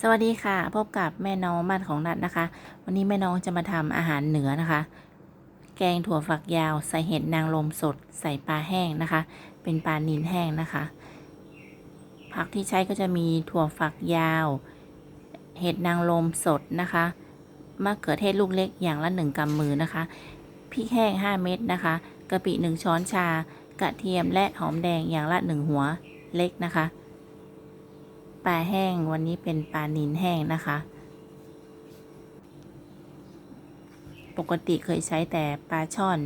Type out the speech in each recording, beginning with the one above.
สวัสดีค่ะ พบกับแม่น้องบ้านของนัดนะคะ วันนี้แม่น้องจะมาทำอาหารเหนือนะคะ แกงถั่วฝักยาว ใส่เห็ดนางรมสด ใส่ปลาแห้งนะคะ เป็นปลานิลแห้งนะคะ ผักที่ใช้ก็จะมีถั่วฝักยาว เห็ดนางรมสดนะคะมะเขือเทศลูกเล็กอย่างละหนึ่งกำมือนะคะพริกแห้ง 5 เม็ดนะคะกะปิ 1 ช้อนชา กระเทียมและหอมแดงอย่างละ 1 หัวเล็กนะคะ ปลาแห้ง วันนี้เป็นปลานิลแห้งนะคะ ปกติเคยใช้แต่ปลาช่อน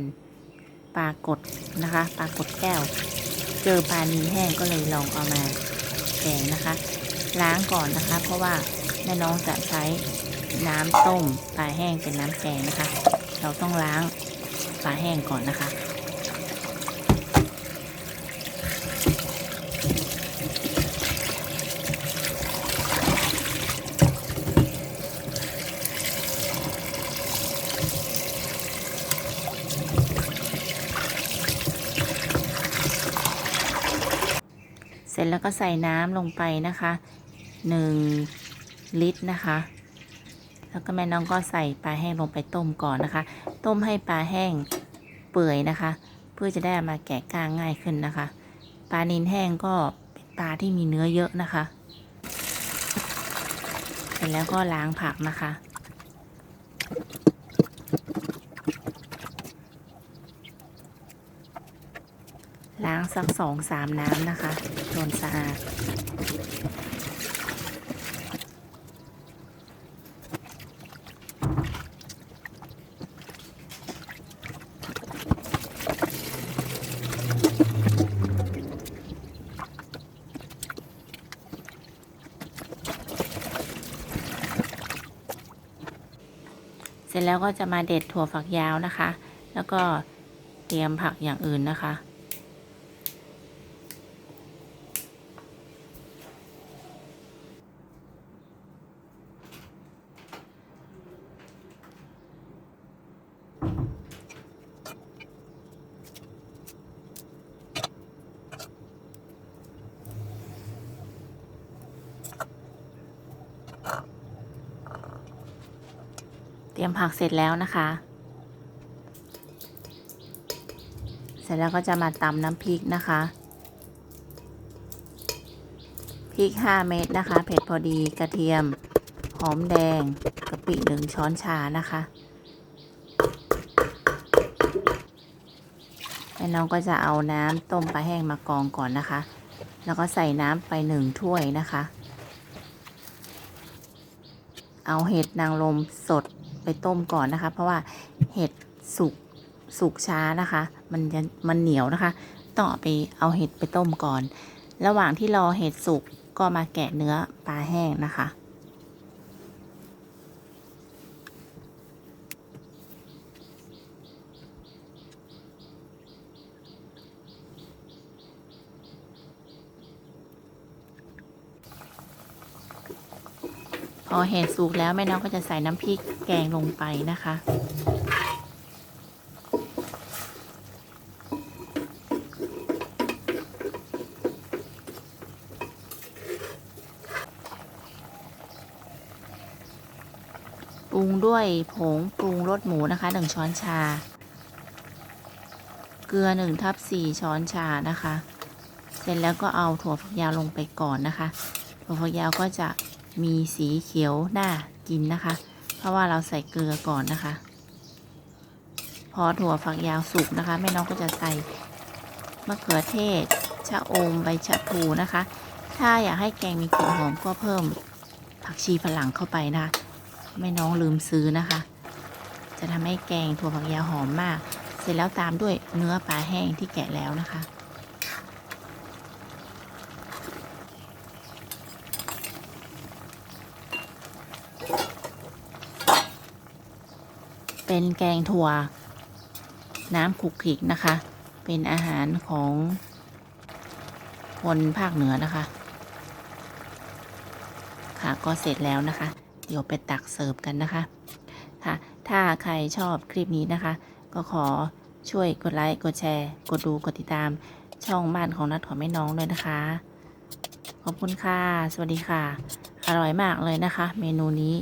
ปลากดนะคะปลากดแก้ว เจอปลานิลแห้งก็เลยลองเอามาแกงนะคะ ล้างก่อนนะคะ เพราะว่าแม่น้องจะใช้น้ำต้มปลาแห้งเป็นน้ำแกงนะคะ เราต้องล้างปลาแห้งก่อนนะคะ ร็จแล้วก็ใส่น้ำลงไปนะคะ 1 ลิตรนะคะ แล้วก็แม่น้องก็ใส่ปลาแห้งลงไปต้มก่อนนะคะ ต้มให้ปลาแห้งเปื่อยนะคะ เพื่อจะได้มาแกะก้างง่ายขึ้นนะคะ ปลานิลแห้งก็เป็นปลาที่มีเนื้อเยอะนะคะ เสร็จแล้วก็ล้างผักนะคะ ล้างสักสองสามน้ำนะคะจนสะอาด เสร็จแล้วก็จะมาเด็ดถั่วฝักยาวนะคะ แล้วก็เตรียมผักอย่างอื่นนะคะ เตรียมผักเสร็จแล้วนะคะ เสร็จแล้วก็จะมาตำน้ำพริกนะคะ พริก 5 เม็ดนะคะ เผ็ดพอดีกระเทียม หอมแดงกะปิหนึ่งช้อนชานะคะแล้น้องก็จะเอาน้ำต้มปลาแห้งมากองก่อนนะคะ แล้วก็ใส่น้ำไปหนึ่งถ้วยนะคะ เอาเห็ดนางรมสดไปต้มก่อนนะคะ เพราะว่าเห็ดสุกสุกช้านะคะ มันจะมันเหนียวนะคะต้องไปเอาเห็ดไปต้มก่อน ระหว่างที่รอเห็ดสุกก็มาแกะเนื้อปลาแห้งนะคะ พอเห็ดสุกแล้วแม่น้องก็จะใส่น้ำพริกแกงลงไปนะคะ ปรุงด้วยผงปรุงรสหมูนะคะหนึ่งช้อนชา เกลือหนึ่งทับสี่ช้อนชานะคะ เสร็จแล้วก็เอาถั่วฝักยาวลงไปก่อนนะคะ ถั่วฝักยาวก็จะ มีสีเขียวน่ากินนะคะ เพราะว่าเราใส่เกลือก่อนนะคะ พอถั่วฝักยาวสุกนะคะแม่น้องก็จะใส่มะเขือเทศ ชะอมใบชะพลูนะคะ ถ้าอยากให้แกงมีกลิ่นหอมก็เพิ่มผักชีฝรั่งเข้าไปนะคะแม่น้องลืมซื้อนะคะ จะทำให้แกงถั่วฝักยาวหอมมาก เสร็จแล้วตามด้วยเนื้อปลาแห้งที่แกะแล้วนะคะ เป็นแกงถั่ว น้ำขุกขิกนะคะ เป็นอาหารของคนภาคเหนือนะคะ ค่ะก็เสร็จแล้วนะคะ เดี๋ยวไปตักเสิร์ฟกันนะคะ ค่ะ ถ้าใครชอบคลิปนี้นะคะ ก็ขอช่วยกดไลค์ กดแชร์ กดดู กดติดตามช่องบ้านของนัดของแม่น้องด้วยนะคะ ขอบคุณค่ะ สวัสดีค่ะ อร่อยมากเลยนะคะ เมนูนี้